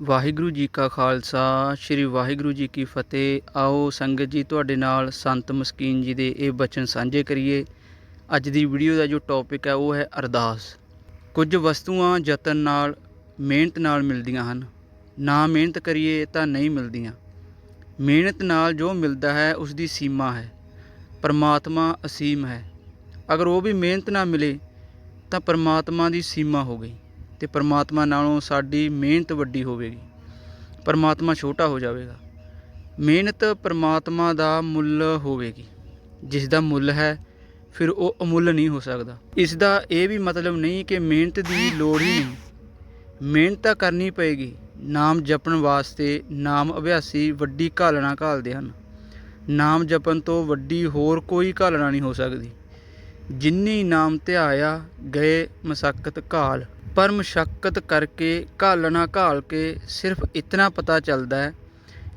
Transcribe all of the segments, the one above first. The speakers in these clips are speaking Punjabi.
ਵਾਹਿਗੁਰੂ ਜੀ ਕਾ ਖਾਲਸਾ, ਸ੍ਰੀ ਵਾਹਿਗੁਰੂ ਜੀ ਕੀ ਫਤਿਹ। ਆਓ ਸੰਗਤ ਜੀ, ਤੁਹਾਡੇ ਨਾਲ ਸੰਤ ਮਸਕੀਨ ਜੀ ਦੇ ਇਹ ਬਚਨ ਸਾਂਝੇ ਕਰੀਏ। ਅੱਜ ਦੀ ਵੀਡੀਓ ਦਾ ਜੋ ਟੌਪਿਕ ਹੈ, ਉਹ ਹੈ ਅਰਦਾਸ। ਕੁਝ ਵਸਤੂਆਂ ਯਤਨ ਨਾਲ, ਮਿਹਨਤ ਨਾਲ ਮਿਲਦੀਆਂ ਹਨ। ਨਾ ਮਿਹਨਤ ਕਰੀਏ ਤਾਂ ਨਹੀਂ ਮਿਲਦੀਆਂ। ਮਿਹਨਤ ਨਾਲ ਜੋ ਮਿਲਦਾ ਹੈ, ਉਸ ਦੀ ਸੀਮਾ ਹੈ। ਪਰਮਾਤਮਾ ਅਸੀਮ ਹੈ। ਅਗਰ ਉਹ ਵੀ ਮਿਹਨਤ ਨਾ ਮਿਲੇ, ਤਾਂ ਪਰਮਾਤਮਾ ਦੀ ਸੀਮਾ ਹੋ ਗਈ। ਤੇ ਪਰਮਾਤਮਾ ਨਾਲੋਂ ਸਾਡੀ ਮਿਹਨਤ ਵੱਡੀ ਹੋਵੇਗੀ। ਪਰਮਾਤਮਾ ਛੋਟਾ ਹੋ ਜਾਵੇਗਾ। ਮਿਹਨਤ ਪਰਮਾਤਮਾ ਦਾ ਮੁੱਲ ਹੋਵੇਗੀ। ਜਿਸ ਦਾ ਮੁੱਲ ਹੈ, ਫਿਰ ਉਹ ਅਮੁੱਲ ਨਹੀਂ ਹੋ ਸਕਦਾ। ਇਸ ਦਾ ਇਹ ਵੀ ਮਤਲਬ ਨਹੀਂ ਕਿ ਮਿਹਨਤ ਦੀ ਲੋੜ ਹੀ ਨਹੀਂ। ਮਿਹਨਤ ਤਾਂ ਕਰਨੀ ਪਏਗੀ। ਨਾਮ ਜਪਣ ਵਾਸਤੇ ਨਾਮ ਅਭਿਆਸੀ ਵੱਡੀ ਘਾਲਣਾ ਘਾਲਦੇ ਹਨ। ਨਾਮ ਜਪਣ ਤੋਂ ਵੱਡੀ ਹੋਰ ਕੋਈ ਘਾਲਣਾ ਨਹੀਂ ਹੋ ਸਕਦੀ। ਜਿੰਨੀ ਨਾਮ ਧਿਆਇਆ, ਗਏ ਮਸਕਤ ਘਾਲ। ਪਰ ਮਸ਼ੱਕਤ ਕਰਕੇ ਘਾਲਣਾ ਘਾਲ ਕੇ ਸਿਰਫ ਇਤਨਾ ਪਤਾ ਚੱਲਦਾ ਹੈ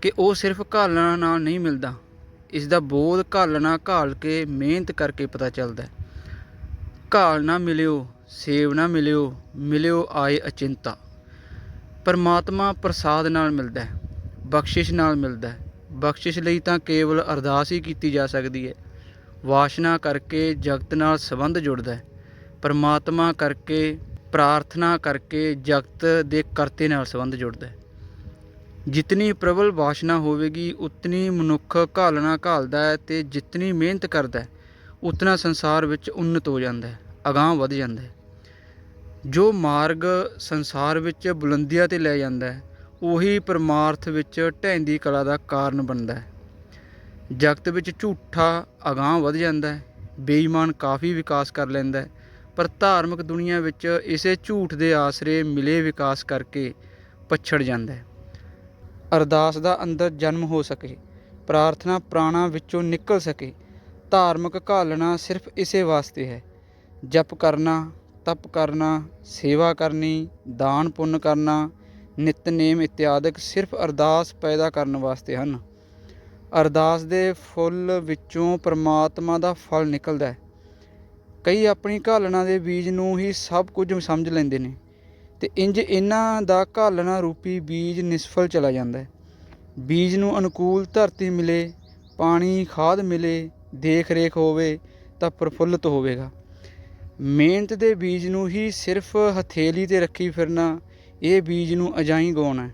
ਕਿ ਉਹ ਸਿਰਫ ਘਾਲਣਾ ਨਾਲ ਨਹੀਂ ਮਿਲਦਾ। ਇਸ ਦਾ ਬੋਧ ਘਾਲਣਾ ਘਾਲ ਕੇ ਮਿਹਨਤ ਕਰਕੇ ਪਤਾ ਚੱਲਦਾ ਹੈ। ਘਾਲ ਨਾ ਮਿਲਿਓ, ਸੇਵ ਨਾ ਮਿਲਿਓ ਮਿਲਿਓ ਆਏ ਅਚਿੰਤਾ। ਪਰਮਾਤਮਾ ਪ੍ਰਸਾਦ ਨਾਲ ਮਿਲਦਾ ਹੈ, ਬਖਸ਼ਿਸ਼ ਨਾਲ ਮਿਲਦਾ ਹੈ। ਬਖਸ਼ਿਸ਼ ਲਈ ਤਾਂ ਕੇਵਲ ਅਰਦਾਸ ਹੀ ਕੀਤੀ ਜਾ ਸਕਦੀ ਹੈ। ਵਾਸ਼ਨਾ ਕਰਕੇ ਜਗਤ ਨਾਲ ਸੰਬੰਧ ਜੁੜਦਾ ਹੈ। ਪਰਮਾਤਮਾ ਕਰਕੇ ਪ੍ਰਾਰਥਨਾ ਕਰਕੇ ਜਗਤ ਦੇ ਕਰਤੇ ਨਾਲ ਸੰਬੰਧ ਜੁੜਦਾ ਹੈ। ਜਿਤਨੀ ਪ੍ਰਬਲ ਵਾਸ਼ਨਾ ਹੋਵੇਗੀ, ਉਤਨੀ ਮਨੁੱਖ ਘਾਲਣਾ ਘਾਲਦਾ ਹੈ ਤੇ ਜਿਤਨੀ ਮਿਹਨਤ ਕਰਦਾ ਹੈ, ਉਤਨਾ ਸੰਸਾਰ ਵਿੱਚ ਉન્નਤ ਹੋ ਜਾਂਦਾ ਹੈ, ਅਗਾਂਹ ਵਧ ਜਾਂਦਾ ਹੈ। ਜੋ ਮਾਰਗ ਸੰਸਾਰ ਵਿੱਚ ਬੁਲੰਦੀਆਂ ਤੇ ਲੈ ਜਾਂਦਾ ਹੈ, ਉਹੀ ਪਰਮਾਰਥ ਵਿੱਚ ਢਹਿੰਦੀ ਕਲਾ ਦਾ ਕਾਰਨ ਬਣਦਾ ਹੈ। ਜਗਤ ਵਿੱਚ ਝੂਠਾ ਅਗਾਂਹ ਵਧ ਜਾਂਦਾ ਹੈ, ਬੇਈਮਾਨ ਕਾਫੀ ਵਿਕਾਸ ਕਰ ਲੈਂਦਾ ਹੈ ਪਰ ਧਾਰਮਿਕ ਦੁਨੀਆ ਵਿੱਚ ਇਸੇ ਝੂਠ ਦੇ ਆਸਰੇ ਮਿਲੇ ਵਿਕਾਸ ਕਰਕੇ ਪਛੜ ਜਾਂਦਾ ਹੈ। ਅਰਦਾਸ ਦਾ ਅੰਦਰ ਜਨਮ ਹੋ ਸਕੇ, ਪ੍ਰਾਰਥਨਾ ਪ੍ਰਾਣਾ ਵਿੱਚੋਂ ਨਿਕਲ ਸਕੇ, ਧਾਰਮਿਕ ਘਾਲਣਾ ਸਿਰਫ ਇਸੇ ਵਾਸਤੇ ਹੈ। ਜਪ ਕਰਨਾ, ਤਪ ਕਰਨਾ, ਸੇਵਾ ਕਰਨੀ, ਦਾਨ ਪੁੰਨ ਕਰਨਾ, ਨਿਤਨੇਮ ਇਤਿਆਦਿਕ ਸਿਰਫ ਅਰਦਾਸ ਪੈਦਾ ਕਰਨ ਵਾਸਤੇ ਹਨ। ਅਰਦਾਸ ਦੇ ਫੁੱਲ ਵਿੱਚੋਂ ਪਰਮਾਤਮਾ ਦਾ ਫਲ ਨਿਕਲਦਾ ਹੈ। ਕਈ ਆਪਣੀ ਘਾਲਣਾ ਦੇ ਬੀਜ ਨੂੰ ਹੀ ਸਭ ਕੁਝ ਸਮਝ ਲੈਂਦੇ ਨੇ ਤੇ ਇੰਜ ਇਹਨਾਂ ਦਾ ਘਾਲਣਾ ਰੂਪੀ ਬੀਜ ਨਿਸਫਲ ਚਲਾ ਜਾਂਦਾ ਹੈ। ਬੀਜ ਨੂੰ ਅਨੁਕੂਲ ਧਰਤੀ ਮਿਲੇ, ਪਾਣੀ, ਖਾਦ ਮਿਲੇ ਦੇਖ ਰੇਖ ਹੋਵੇ ਤਾਂ ਪ੍ਰਫੁੱਲਤ ਹੋਵੇਗਾ। ਮਿਹਨਤ ਦੇ ਬੀਜ ਨੂੰ ਹੀ ਸਿਰਫ ਹਥੇਲੀ ਤੇ ਰੱਖੀ ਫਿਰਨਾ, ਇਹ ਬੀਜ ਨੂੰ ਅਜਾਈ ਗਾਉਣਾ ਹੈ।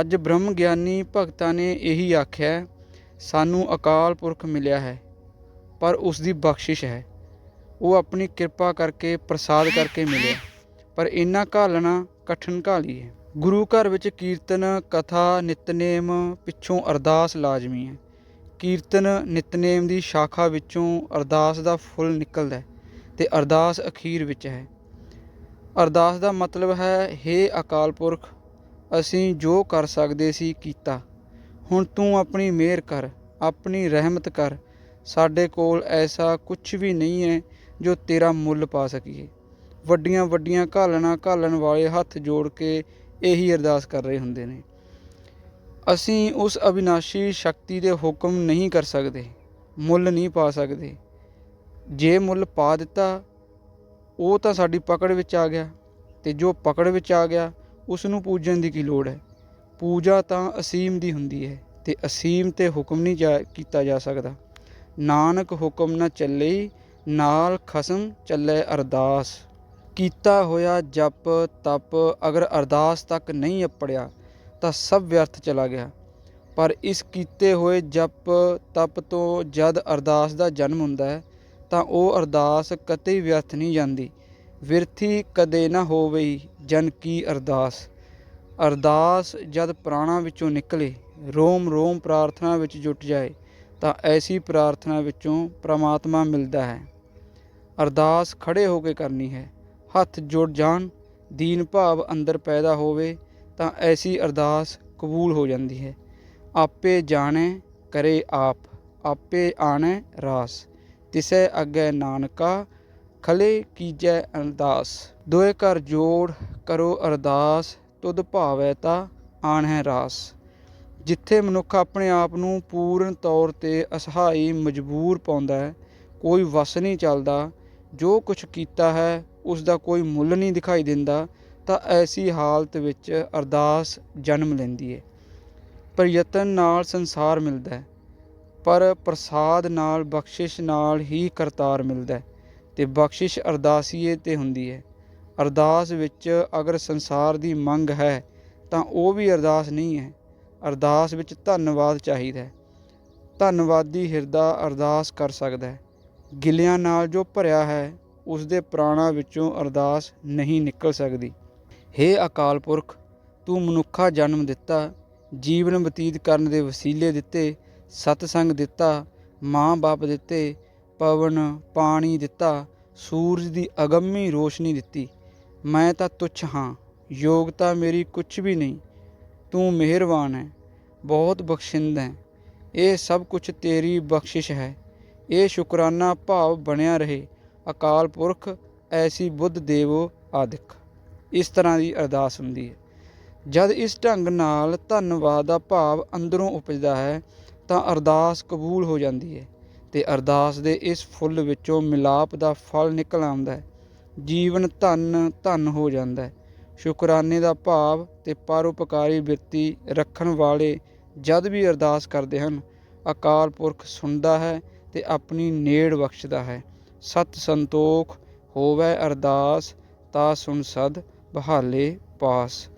ਅੱਜ ਬ੍ਰਹਮ ਗਿਆਨੀ ਭਗਤਾਂ ਨੇ ਇਹੀ ਆਖਿਆ ਸਾਨੂੰ ਅਕਾਲ ਪੁਰਖ ਮਿਲਿਆ ਹੈ, ਪਰ ਉਸ ਦੀ ਬਖਸ਼ਿਸ਼ ਹੈ। ਉਹ ਆਪਣੀ ਕਿਰਪਾ ਕਰਕੇ ਪ੍ਰਸਾਦ ਕਰਕੇ ਮਿਲਿਆ। ਪਰ ਇੰਨਾ ਘਾਲਣਾ ਕਠਨ ਘਾਲੀ ਹੈ। ਗੁਰੂ ਘਰ ਵਿੱਚ ਕੀਰਤਨ, ਕਥਾ, ਨਿਤਨੇਮ ਪਿੱਛੋਂ ਅਰਦਾਸ ਲਾਜ਼ਮੀ ਹੈ। ਕੀਰਤਨ, ਨਿਤਨੇਮ ਦੀ ਸ਼ਾਖਾ ਵਿੱਚੋਂ ਅਰਦਾਸ ਦਾ ਫੁੱਲ ਨਿਕਲਦਾ ਹੈ ਤੇ ਅਰਦਾਸ ਅਖੀਰ ਵਿੱਚ ਹੈ। ਅਰਦਾਸ ਦਾ ਮਤਲਬ ਹੈ हे ਅਕਾਲ ਪੁਰਖ, ਅਸੀਂ ਜੋ ਕਰ ਸਕਦੇ ਸੀ ਕੀਤਾ। ਹੁਣ ਤੂੰ ਆਪਣੀ ਮਿਹਰ ਕਰ, ਆਪਣੀ ਰਹਿਮਤ ਕਰ। ਸਾਡੇ ਕੋਲ ਐਸਾ ਕੁਝ ਵੀ ਨਹੀਂ ਹੈ ਜੋ ਤੇਰਾ ਮੁੱਲ ਪਾ ਸਕੀਏ। ਵੱਡੀਆਂ ਵੱਡੀਆਂ ਘਾਲਣਾ ਘਾਲਣ ਵਾਲੇ ਹੱਥ ਜੋੜ ਕੇ ਇਹੀ ਅਰਦਾਸ ਕਰ ਰਹੇ ਹੁੰਦੇ ਨੇ। ਅਸੀਂ ਉਸ ਅਵਿਨਾਸ਼ੀ ਸ਼ਕਤੀ ਦੇ ਹੁਕਮ ਨਹੀਂ ਕਰ ਸਕਦੇ, ਮੁੱਲ ਨਹੀਂ ਪਾ ਸਕਦੇ। ਜੇ ਮੁੱਲ ਪਾ ਦਿੱਤਾ, ਉਹ ਤਾਂ ਸਾਡੀ ਪਕੜ ਵਿੱਚ ਆ ਗਿਆ ਤੇ ਜੋ ਪਕੜ ਵਿੱਚ ਆ ਗਿਆ ਉਸ ਨੂੰ ਪੂਜਣ ਦੀ ਕੀ ਲੋੜ ਹੈ? ਪੂਜਾ ਤਾਂ ਅਸੀਮ ਦੀ ਹੁੰਦੀ ਹੈ ਤੇ ਅਸੀਮ ਤੇ ਹੁਕਮ ਨਹੀਂ ਜਾ ਕੀਤਾ ਜਾ ਸਕਦਾ। ਨਾਨਕ ਹੁਕਮ ਨਾ ਚੱਲੇ ਨਾਲ ਖਸਮ ਚੱਲੇ ਅਰਦਾਸ। ਕੀਤਾ ਹੋਇਆ ਜਪ ਤਪ ਅਗਰ ਅਰਦਾਸ ਤੱਕ ਨਹੀਂ ਅਪੜਿਆ, ਤਾਂ ਸਭ ਵਿਅਰਥ ਚਲਾ ਗਿਆ। ਪਰ ਇਸ ਕੀਤੇ ਹੋਏ ਜਪ ਤਪ ਤੋਂ ਜਦ ਅਰਦਾਸ ਦਾ ਜਨਮ ਹੁੰਦਾ ਹੈ, ਤਾਂ ਉਹ ਅਰਦਾਸ ਕਦੇ ਵਿਅਰਥ ਨਹੀਂ ਜਾਂਦੀ। ਵਿਰਥੀ ਕਦੇ ਨਾ ਹੋਵੇ ਜਨ ਕੀ ਅਰਦਾਸ। ਅਰਦਾਸ ਜਦ ਪ੍ਰਾਣਾ ਵਿੱਚੋਂ ਨਿਕਲੇ ਰੋਮ ਰੋਮ ਪ੍ਰਾਰਥਨਾ ਵਿੱਚ ਜੁਟ ਜਾਏ ਤਾਂ ਐਸੀ ਪ੍ਰਾਰਥਨਾ ਵਿੱਚੋਂ ਪ੍ਰਮਾਤਮਾ ਮਿਲਦਾ ਹੈ। ਅਰਦਾਸ ਖੜੇ ਹੋ ਕੇ ਕਰਨੀ ਹੈ। ਹੱਥ ਜੁੜ ਜਾਣ, ਦੀਨ ਭਾਵ ਅੰਦਰ ਪੈਦਾ ਹੋਵੇ, ਤਾਂ ਐਸੀ ਅਰਦਾਸ ਕਬੂਲ ਹੋ ਜਾਂਦੀ ਹੈ। ਆਪੇ ਜਾਣੈ, ਕਰੇ ਆਪ, ਆਪੇ ਆਣੈ ਰਾਸ, ਤਿਸੈ ਅੱਗੇ ਨਾਨਕਾ, ਖਲੇ ਕੀਜੈ ਅਰਦਾਸ। ਦੋਏ ਘਰ ਜੋੜ ਕਰੋ ਅਰਦਾਸ, ਤੁਧ ਭਾਵੈ ਤਾ ਆਣੈ ਰਾਸ। ਜਿੱਥੇ ਮਨੁੱਖ ਆਪਣੇ ਆਪ ਨੂੰ ਪੂਰਨ ਤੌਰ ਤੇ ਅਸਹਾਈ, ਮਜਬੂਰ ਪਾਉਂਦਾ ਹੈ, ਕੋਈ ਵੱਸ ਨਹੀਂ ਚੱਲਦਾ, ਜੋ ਕੁਛ ਕੀਤਾ ਹੈ ਉਸ ਦਾ ਕੋਈ ਮੁੱਲ ਨਹੀਂ ਦਿਖਾਈ ਦਿੰਦਾ, ਤਾਂ ਐਸੀ ਹਾਲਤ ਵਿੱਚ ਅਰਦਾਸ ਜਨਮ ਲੈਂਦੀ ਹੈ ਪ੍ਰਯਤਨ ਨਾਲ ਸੰਸਾਰ ਮਿਲਦਾ ਹੈ, ਪਰ ਪ੍ਰਸਾਦ ਨਾਲ ਬਖਸ਼ਿਸ਼ ਨਾਲ ਹੀ ਕਰਤਾਰ ਮਿਲਦਾ ਹੈ ਤੇ ਬਖਸ਼ਿਸ਼ ਅਰਦਾਸੀਏ ਤੇ ਹੁੰਦੀ ਹੈ ਅਰਦਾਸ ਵਿੱਚ ਅਗਰ ਸੰਸਾਰ ਦੀ ਮੰਗ ਹੈ, ਤਾਂ ਉਹ ਵੀ ਅਰਦਾਸ ਨਹੀਂ ਹੈ। ਅਰਦਾਸ ਵਿੱਚ ਧੰਨਵਾਦ ਚਾਹੀਦਾ ਹੈ। ਧੰਨਵਾਦੀ ਹਿਰਦਾ ਅਰਦਾਸ ਕਰ ਸਕਦਾ ਹੈ। ਗਿਲਿਆਂ ਨਾਲ ਜੋ ਭਰਿਆ ਹੈ ਉਸ ਦੇ ਪ੍ਰਾਣਾਂ ਵਿੱਚੋਂ ਅਰਦਾਸ ਨਹੀਂ ਨਿਕਲ ਸਕਦੀ। ਹੇ ਅਕਾਲ ਪੁਰਖ, ਤੂੰ ਮਨੁੱਖਾ ਜਨਮ ਦਿੱਤਾ, ਜੀਵਨ ਬਤੀਤ ਕਰਨ ਦੇ ਵਸੀਲੇ ਦਿੱਤੇ, ਸਤਸੰਗ ਦਿੱਤਾ ਮਾਂ-ਬਾਪ ਦਿੱਤੇ, ਪਵਨ, ਪਾਣੀ ਦਿੱਤਾ, ਸੂਰਜ ਦੀ ਅਗੰਮੀ ਰੋਸ਼ਨੀ ਦਿੱਤੀ। ਮੈਂ ਤਾਂ ਤੁੱਛ ਹਾਂ ਯੋਗਤਾ ਮੇਰੀ ਕੁਛ ਵੀ ਨਹੀਂ। ਤੂੰ ਮਿਹਰਬਾਨ ਹੈ, ਬਹੁਤ ਬਖਸ਼ਿੰਦ ਹੈ। ਇਹ ਸਭ ਕੁਝ ਤੇਰੀ ਬਖਸ਼ਿਸ਼ ਹੈ। ਇਹ ਸ਼ੁਕਰਾਨਾ ਭਾਵ ਬਣਿਆ ਰਹੇ। ਅਕਾਲ ਪੁਰਖ, ਐਸੀ ਬੁੱਧ ਦੇਵੋ ਆਦਿਕ। ਇਸ ਤਰ੍ਹਾਂ ਦੀ ਅਰਦਾਸ ਹੁੰਦੀ ਹੈ। ਜਦ ਇਸ ਢੰਗ ਨਾਲ ਧੰਨਵਾਦ ਦਾ ਭਾਵ ਅੰਦਰੋਂ ਉਪਜਦਾ ਹੈ, ਤਾਂ ਅਰਦਾਸ ਕਬੂਲ ਹੋ ਜਾਂਦੀ ਹੈ ਤੇ ਅਰਦਾਸ ਦੇ ਇਸ ਫੁੱਲ ਵਿੱਚੋਂ ਮਿਲਾਪ ਦਾ ਫਲ ਨਿਕਲ ਆਉਂਦਾ ਹੈ। ਜੀਵਨ ਧਨ ਧਨ ਹੋ ਜਾਂਦਾ ਹੈ। ਸ਼ੁਕਰਾਨੇ ਦਾ ਭਾਵ ਤੇ ਪਰਉਪਕਾਰੀ ਬਿਰਤੀ ਰੱਖਣ ਵਾਲੇ ਜਦ ਵੀ ਅਰਦਾਸ ਕਰਦੇ ਹਨ, ਅਕਾਲ ਪੁਰਖ ਸੁਣਦਾ ਹੈ ਤੇ ਆਪਣੀ ਨੇੜ ਬਖਸ਼ਦਾ ਹੈ। ਸਤ ਸੰਤੋਖ ਹੋਵੇ ਅਰਦਾਸ, ਤਾ ਸੁਣ ਸਦ ਬਹਾਲੇ ਪਾਸ।